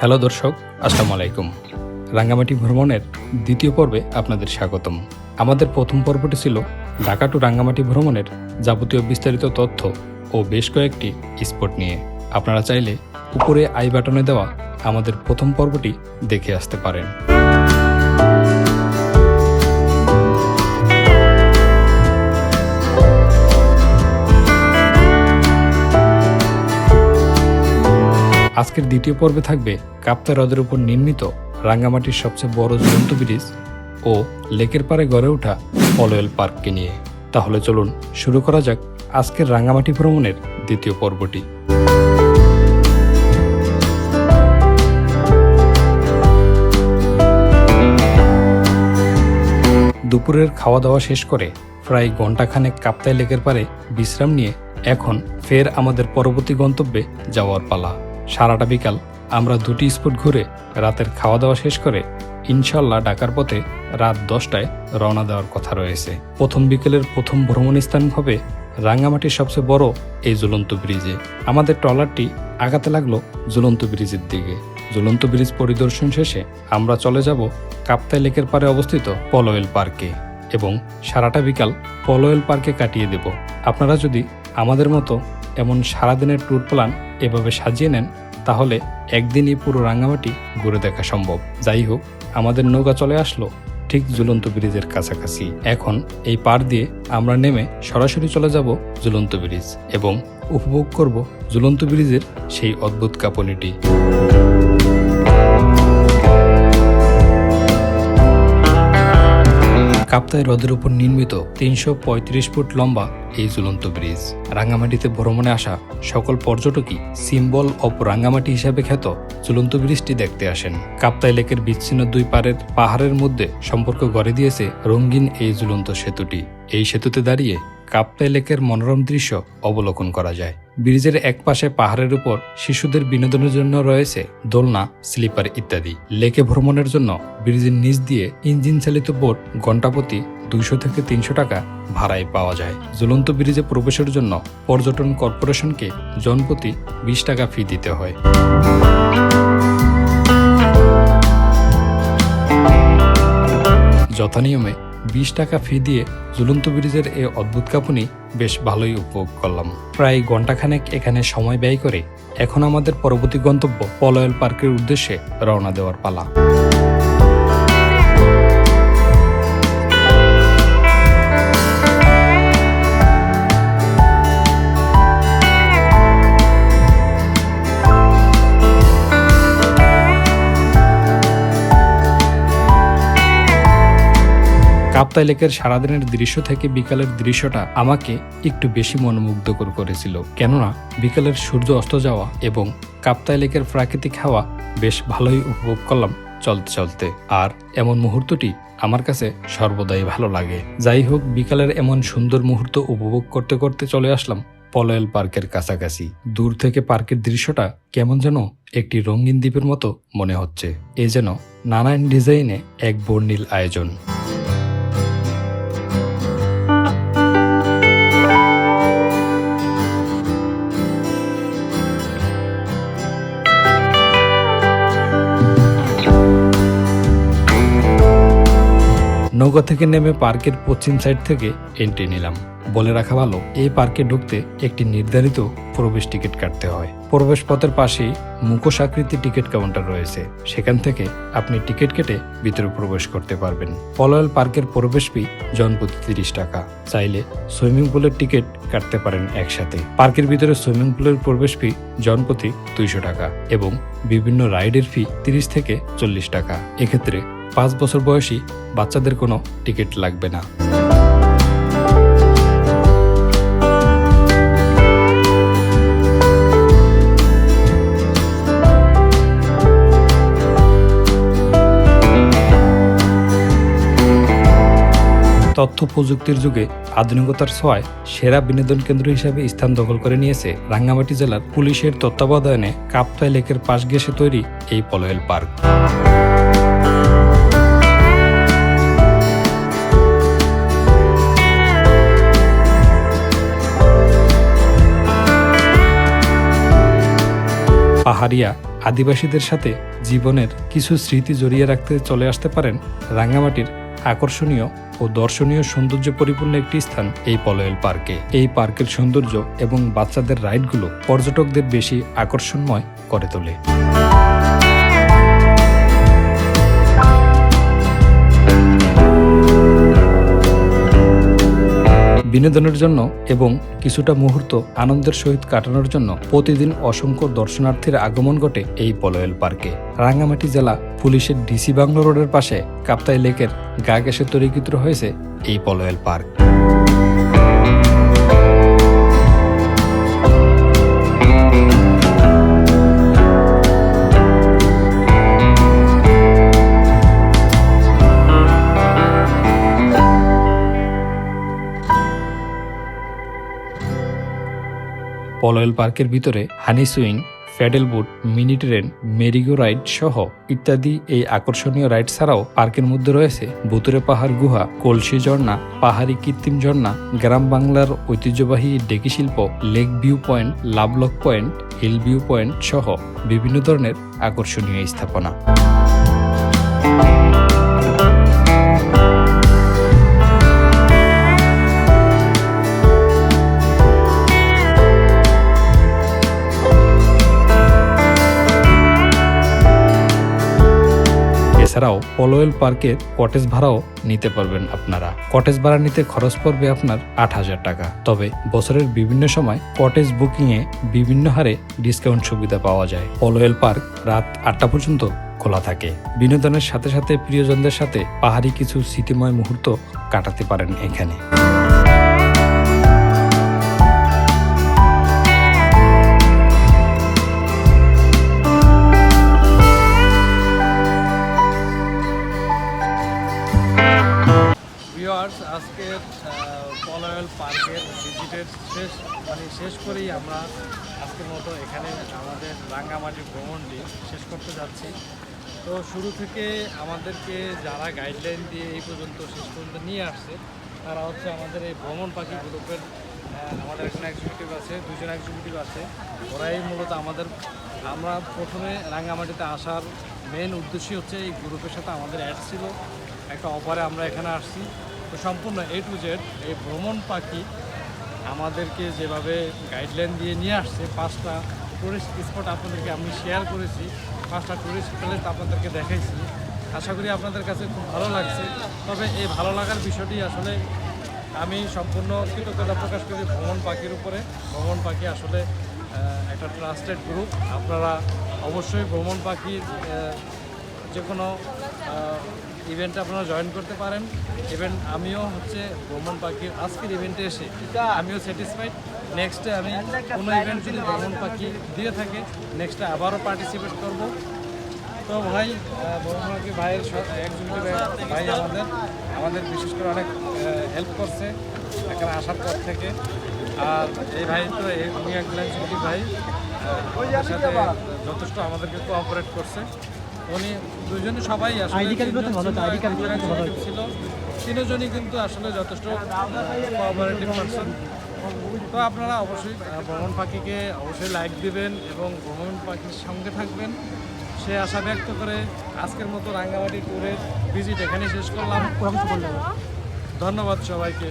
Hello দর্শক, আসসালামু আলাইকুম। রাঙ্গামাটি ভ্রমণের দ্বিতীয় পর্বে আপনাদের স্বাগতম। আমাদের প্রথম পর্বটি ছিল ঢাকা টু রাঙ্গামাটি ভ্রমণের যাবতীয় বিস্তারিত তথ্য ও বেশ কয়েকটি স্পট নিয়ে। আপনারা চাইলে উপরে আই বাটনে দেওয়া আমাদের প্রথম পর্বটি দেখে আসতে পারেন। আজকের দ্বিতীয় পর্বে থাকবে কাপ্তা হ্রদের উপর নির্মিত রাঙ্গামাটির সবচেয়ে বড় ঝুলন্ত ব্রিজ ও লেকের পাড়ে গড়ে ওঠা পলয়েল পার্ককে নিয়ে। তাহলে চলুন শুরু করা যাক আজকের রাঙ্গামাটি ভ্রমণের দ্বিতীয় পর্বটি। দুপুরের খাওয়া দাওয়া শেষ করে প্রায় ঘন্টাখানেক কাপ্তাই লেকের পারে বিশ্রাম নিয়ে এখন ফের আমাদের পরবর্তী গন্তব্যে যাওয়ার পালা। সারাটা বিকাল আমরা দুটি স্পট ঘুরে রাতের খাওয়া দাওয়া শেষ করে ইনশাল্লাহ ডাকার পথে রাত দশটায় রওনা দেওয়ার কথা রয়েছে। প্রথম বিকেলের প্রথম ভ্রমণ স্থান হবে রাঙ্গামাটির সবচেয়ে বড় এই ঝুলন্ত ব্রিজে। আমাদের ট্রলারটি আগাতে লাগল ঝুলন্ত ব্রিজের দিকে। ঝুলন্ত ব্রিজ পরিদর্শন শেষে আমরা চলে যাব কাপ্তাই লেকের পারে অবস্থিত পলোয়েল পার্কে এবং সারাটা বিকাল পলোয়েল পার্কে কাটিয়ে দেব। আপনারা যদি আমাদের মতো এমন সারাদিনের ট্যুর প্ল্যান এভাবে সাজিয়ে নেন, তাহলে একদিনই পুরো রাঙ্গামাটি ঘুরে দেখা সম্ভব। যাই হোক, আমাদের নৌকা চলে আসলো ঠিক ঝুলন্ত ব্রিজের কাছাকাছি। এখন এই পার দিয়ে আমরা নেমে সরাসরি চলে যাব ঝুলন্ত ব্রিজ এবং উপভোগ করব ঝুলন্ত ব্রিজের সেই অদ্ভুত কাঁপনিটি কাপ্তাই হ্রদের উপর নির্মিত তিনশো পঁয়ত্রিশ ফুট লম্বা এই ঝুলন্ত ব্রিজ। রাঙ্গামাটিতে ভ্রমণে আসা সকল পর্যটকই সিম্বল অফ রাঙ্গামাটি হিসাবে খ্যাত ঝুলন্ত ব্রিজটি দেখতে আসেন। কাপ্তাই লেকের বিচ্ছিন্ন দুই পারের পাহাড়ের মধ্যে সম্পর্ক গড়ে দিয়েছে রঙিন এই ঝুলন্ত সেতুটি। এই সেতুতে দাঁড়িয়ে কাপ্তাই লেকের মনোরম দৃশ্য অবলোকন করা যায়। ব্রিজের এক পাশে পাহাড়ের উপর শিশুদের বিনোদনের জন্য রয়েছে দোলনা, স্লিপার ইত্যাদি। লেকে ভ্রমণের জন্য ব্রিজের নিচ দিয়ে ইঞ্জিন চালিত বোট ঘণ্টাপ্রতি দুইশো থেকে তিনশো টাকা ভাড়ায় পাওয়া যায়। ঝুলন্ত ব্রিজে প্রবেশের জন্য পর্যটন কর্পোরেশনকে জনপ্রতি বিশ টাকা ফি দিতে হয়। যথানিয়মে বিশ টাকা ফি দিয়ে ঝুলন্ত ব্রিজের এই অদ্ভুত কাপুনি বেশ ভালোই উপভোগ করলাম। প্রায় ঘন্টাখানেক এখানে সময় ব্যয় করে এখন আমাদের পরবর্তী গন্তব্য পলয়েল পার্কের উদ্দেশ্যে রওনা দেওয়ার পালা। কাপ্তাই লেকের সারাদিনের দৃশ্য থেকে বিকালের দৃশ্যটা আমাকে একটু বেশি মনোমুগ্ধকর করেছিল। কেননা, বিকালের সূর্য অস্ত যাওয়া এবং কাপ্তাই লেকের প্রাকৃতিক হাওয়া বেশ ভালোই উপভোগ করলাম চলতে চলতে। আর এমন মুহূর্তটি আমার কাছে সর্বদাই ভালো লাগে। যাই হোক, বিকালের এমন সুন্দর মুহূর্ত উপভোগ করতে করতে চলে আসলাম পলয়েল পার্কের কাছাকাছি। দূর থেকে পার্কের দৃশ্যটা কেমন যেন একটি রঙিন দ্বীপের মতো মনে হচ্ছে। এ যেন নানান ডিজাইনে এক বর্ণিল আয়োজন। নৌকা থেকে নেমে পার্কের পশ্চিম সাইড থেকে এন্ট্রি নিলাম। বলে রাখা ভালো, এই পার্কে ঢুকতে একটি নির্ধারিত প্রবেশ টিকিট কাটতে হয়। প্রবেশ পথের পাশেই মুখোশ আকৃতি টিকিট কাউন্টার রয়েছে। সেখান থেকে আপনি টিকিট কেটে ভিতরে প্রবেশ করতে পারবেন। পলয়েল পার্কের প্রবেশ ফি জনপ্রতি তিরিশ টাকা। চাইলে সুইমিং পুলের টিকিট কাটতে পারেন একসাথে। পার্কের ভিতরে সুইমিং পুলের প্রবেশ ফি জনপ্রতি দুইশো টাকা এবং বিভিন্ন রাইডের ফি তিরিশ থেকে চল্লিশ টাকা। এক্ষেত্রে পাঁচ বছর বয়সী বাচ্চাদের কোনো টিকিট লাগবে না। তথ্য প্রযুক্তির যুগে আধুনিকতার ছোঁয়ায় সেরা বিনোদন কেন্দ্র হিসেবে স্থান দখল করে নিয়েছে রাঙ্গামাটি জেলার পুলিশের তত্ত্বাবধানে কাপ্তাই লেকের পাশ ঘেঁষে তৈরি এই পলয়েল পার্ক। পাহাড়িয়া আদিবাসীদের সাথে জীবনের কিছু স্মৃতি জড়িয়ে রাখতে চলে আসতে পারেন রাঙ্গামাটির আকর্ষণীয় ও দর্শনীয় সৌন্দর্য পরিপূর্ণ একটি স্থান এই পলয়েল পার্কে। এই পার্কের সৌন্দর্য এবং বাচ্চাদের রাইডগুলো পর্যটকদের বেশি আকর্ষণময় করে তোলে। বিনোদনের জন্য এবং কিছুটা মুহূর্ত আনন্দের সহিত কাটানোর জন্য প্রতিদিন অসংখ্য দর্শনার্থীর আগমন ঘটে এই পলয়েল পার্কে। রাঙ্গামাটি জেলা পুলিশের ডিসি বাংলো রোডের পাশে কাপ্তাই লেকের গা ঘেসে তৈরিকৃত হয়েছে এই পলয়েল পার্ক। পলয়েল পার্কের ভিতরে honey swing pedal boat, mini train, merry go ride সহ ইত্যাদি এই আকর্ষণীয় রাইড ছাড়াও পার্কের মধ্যে রয়েছে বুতুরে পাহাড় গুহা, কলসি ঝর্ণা, পাহাড়ি কৃত্রিম ঝর্ণা, গ্রাম বাংলার ঐতিহ্যবাহী ডেকি শিল্প, lake view point, lovelock point, hill view point সহ বিভিন্ন ধরনের আকর্ষণীয় স্থাপনা। এছাড়াও পার্কের কটেজ ভাড়াও নিতে পারবেন আপনারা। কটেজ ভাড়া নিতে খরচ পড়বে আপনার আট হাজার টাকা। তবে বছরের বিভিন্ন সময় কটেজ বুকিংয়ে বিভিন্ন হারে ডিসকাউন্ট সুবিধা পাওয়া যায়। পলোয়েল পার্ক রাত আটটা পর্যন্ত খোলা থাকে। বিনোদনের সাথে সাথে প্রিয়জনদের সাথে পাহাড়ি কিছু স্মৃতিময় মুহূর্ত কাটাতে পারেন এখানে। শেষ করেই আমরা আজকের মতো এখানে আমাদের রাঙ্গামাটি ভ্রমণটি শেষ করতে যাচ্ছি। তো শুরু থেকে আমাদেরকে যারা গাইডলাইন দিয়ে এই পর্যন্ত শেষ পর্যন্ত নিয়ে আসছে, তারা হচ্ছে আমাদের এই ভ্রমণ পাখি গ্রুপের আমাদের একজন এক্সিকিউটিভ আছে, দুজন এক্সিকিউটিভ আছে। ওরাই মূলত আমাদের, আমরা প্রথমে রাঙ্গামাটিতে আসার মেন উদ্দেশ্যই হচ্ছে এই গ্রুপের সাথে আমাদের অ্যাড ছিল। একটা অফারে আমরা এখানে আসছি। তো সম্পূর্ণ এ টু জেড এই ভ্রমণ পাখি আমাদেরকে যেভাবে গাইডলাইন দিয়ে নিয়ে আসছে, পাঁচটা টুরিস্ট স্পট আপনাদেরকে আমি শেয়ার করেছি, পাঁচটা টুরিস্ট প্লেস আপনাদেরকে দেখাইছি। আশা করি আপনাদের কাছে খুব ভালো লাগছে। তবে এই ভালো লাগার বিষয়টি আসলে আমি সম্পূর্ণ কৃতজ্ঞতা প্রকাশ করি ভ্রমণ পাখির উপরে। ভ্রমণ পাখি আসলে একটা ট্রাস্টেড গ্রুপ আপনারা অবশ্যই ভ্রমণ পাখির যে কোনো ইভেন্টে আপনারা জয়েন করতে পারেন। ইভেন আমিও হচ্ছে ভ্রমণ পাখির আজকের ইভেন্টে এসে আমিও স্যাটিসফাইড নেক্সটে আমি কোনো ইভেন্ট যদি ভ্রমণ পাখি দিয়ে থাকে নেক্সটে আবারও পার্টিসিপেট করব। তো ভাই ভ্রমণ পাখি ভাইয়ের এক্সিকিউটিভ ভাই আমাদের আমাদের বিশেষ করে অনেক হেল্প করছে এখানে আসার পর থেকে। আর এই ভাই তো উনি একজন ভাই সাথে যথেষ্ট আমাদেরকে কোঅপারেট করছে। উনি দুজনে সবাই আসলে। ছিল। তিনজনই কিন্তু আসলে যথেষ্ট কোঅপারেটিভ পারসন তো আপনারা অবশ্যই ভ্রমণ পাখিকে অবশ্যই লাইক দিবেন এবং ভ্রমণ পাখির সঙ্গে থাকবেন। সে আশা ব্যক্ত করে আজকের মতো রাঙ্গামাটি ট্যুরের ভিজিট এখানে শেষ করলাম। ধন্যবাদ সবাইকে।